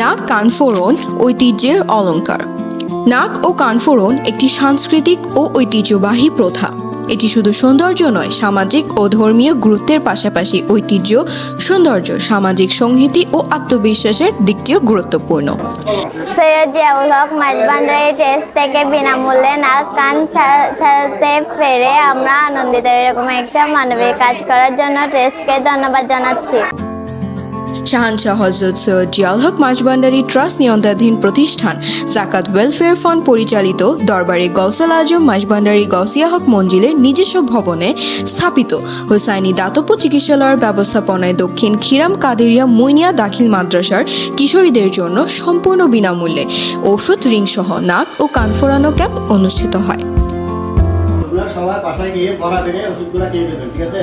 নাক কানফোড়ন ঐতিহ্যের অলঙ্কার নাক ও কানফোড়ন একটি সাংস্কৃতিক ও ঐতিহ্যবাহী প্রথা। এটি শুধু সৌন্দর্য নয়, সামাজিক ও ধর্মীয় গুরুত্বের পাশাপাশি ঐতিহ্য, সৌন্দর্য, সামাজিক সংহতি ও আত্মবিশ্বাসের দিকটিও গুরুত্বপূর্ণ। সৈয়দ জিয়াউল হক মাঝবান্ডারি টেস্ট থেকে বিনামূল্যে নাক, কান ছাড়তে পেরে আমরা আনন্দিত। এরকম একটা মানবিক কাজ করার জন্য ট্রেস্টকে ধন্যবাদ জানাচ্ছি। শাহানশাহ হজরত সৈয়দ জিয়াউল হক মাঝবান্ডারি ট্রাস্ট নিয়ন্ত্রণাধীন প্রতিষ্ঠান, জাকাত ওয়েলফেয়ার ফান্ড পরিচালিত দরবারে গৌসাল আজম মাঝবান্ডারি গৌসিয়া হক মঞ্জিলের নিজস্ব ভবনে স্থাপিত। হোসাইনি দাতব্য চিকিৎসালয়ের ব্যবস্থাপনায় দক্ষিণ খিরাম কাদেরিয়া মুইনিয়া দাখিল মাদ্রাসার কিশোরীদের জন্য সম্পূর্ণ বিনামূল্যে ওষুধ রিং সহ নাক ও কান ফোড়ানো ক্যাম্প অনুষ্ঠিত হয়। সবাই বাসায় গিয়ে পড়া থেকে ওষুধগুলো খেয়ে দেবেন ঠিক আছে?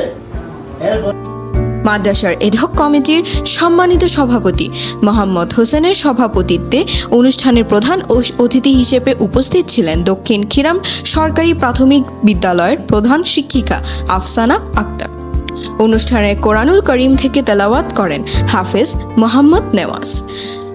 মাদ্রাসার এডহক কমিটির সম্মানিত সভাপতি মোহাম্মদ হোসেনের সভাপতিত্বে অনুষ্ঠানের প্রধান অতিথি হিসেবে উপস্থিত ছিলেন দক্ষিণ খিরাম সরকারি প্রাথমিক বিদ্যালয়ের প্রধান শিক্ষিকা আফসানা আক্তার। অনুষ্ঠানে কোরআনুল করিম থেকে তেলাওয়াত করেন হাফেজ মোহাম্মদ নেওয়াজ।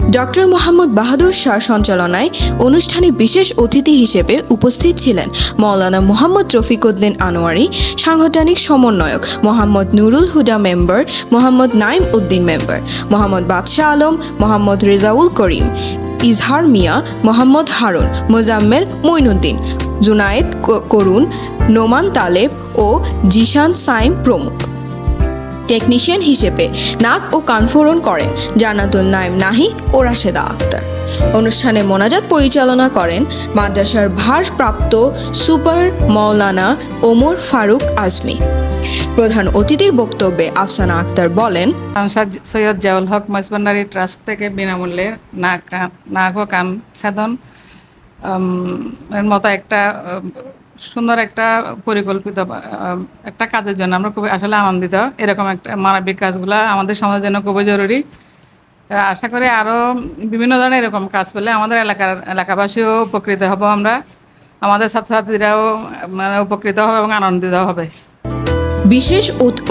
ডক্টর মোহাম্মদ বাহাদুর শাহ সঞ্চালনায় অনুষ্ঠানে বিশেষ অতিথি হিসেবে উপস্থিত ছিলেন মৌলানা মোহাম্মদ রফিকউদ্দিন আনোয়ারি, সাংগঠনিক সমন্বয়ক মোহাম্মদ নুরুল হুদা মেম্বার, মোহাম্মদ নাইম উদ্দিন মেম্বার, মোহাম্মদ বাদশাহ আলম, মোহাম্মদ রেজাউল করিম, ইজহার মিয়া, মোহাম্মদ হারুন, মোজাম্মেল মঈনুদ্দিন, জুনায়েদ করুন, নোমান তালেব ও জিশান সাইম প্রমুখ। টেকনিশিয়ান হিসেবে নাক ও কানফোড়ন করেন জানাতুল নাইম নাহি ও রাশেদা আক্তার অনুষ্ঠানে মোনাজাত পরিচালনা করেন মাদ্রাসার ভারপ্রাপ্ত সুপার মৌলানা ওমর ফারুক আজমি। প্রধান অতিথির বক্তব্যে আফসানা আক্তার বলেন, সাংসদ সৈয়দ জাউল হক মাইজবান্ডারি ট্রাস্ট থেকে বিনামূল্যে নাক নাক ও কান সাধন এর মতো একটা সুন্দর একটা পরিকল্পিত একটা কাজের জন্য আমরা খুবই আসলে আনন্দিত। এরকম একটা মানবিক কাজগুলো আমাদের সমাজের জন্য খুবই জরুরি। আশা করি আরও বিভিন্ন ধরনের এরকম কাজ পেলে আমাদের এলাকার এলাকাবাসীও উপকৃত হব আমরা। আমাদের ছাত্রছাত্রীরাও মানে উপকৃত হবে এবং আনন্দিত হবে। বিশেষ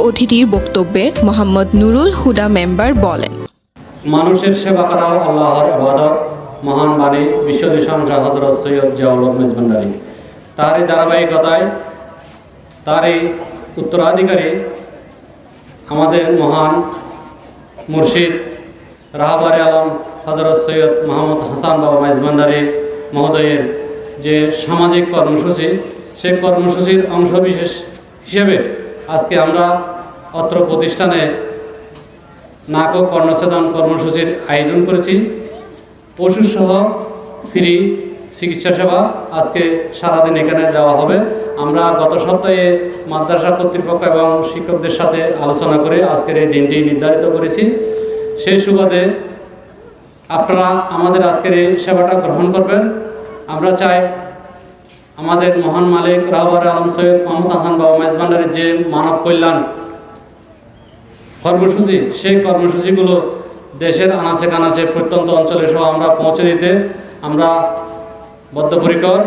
অতিথির বক্তব্যে মোহাম্মদ নুরুল হুদা মেম্বার বলেন মানুষের সেবা করাও আল্লাহর ইবাদত। মহান বাণী বিশ্ব হজরত সৈয়দ জিয়াউল মেজবান্ডারি তারই ধারাবাহিকতায় তারই উত্তরাধিকারী আমাদের মহান মুর্শিদ রাহাবারে আলম হজরত সৈয়দ মোহাম্মদ হাসান বাবা মেজবান্ডারি মহোদয়ের যে সামাজিক কর্মসূচি, সেই কর্মসূচির অংশবিশেষ হিসেবে আজকে আমরা অত্র প্রতিষ্ঠানে নাক কর্ণছেদন কর্মসূচির আয়োজন করেছি। পশুসহ ফ্রি চিকিৎসা সেবা আজকে সারাদিন এখানে দেওয়া হবে। আমরা গত সপ্তাহে মাদ্রাসা কর্তৃপক্ষ এবং শিক্ষকদের সাথে আলোচনা করে আজকের এই দিনটি নির্ধারিত করেছি। সেই সুবাদে আপনারা আমাদের আজকের এই সেবাটা গ্রহণ করবেন। আমরা চাই আমাদের মহান মালিক রাহবার আলম সৈয়দ মোহাম্মদ হাসান বাবা মেজবান্ডারের যে মানব কল্যাণ কর্মসূচি, সেই কর্মসূচিগুলো দেশের আনাচে কানাচে প্রত্যন্ত অঞ্চলে সহ আমরা পৌঁছে দিতে আমরা বদ্ধপরিকর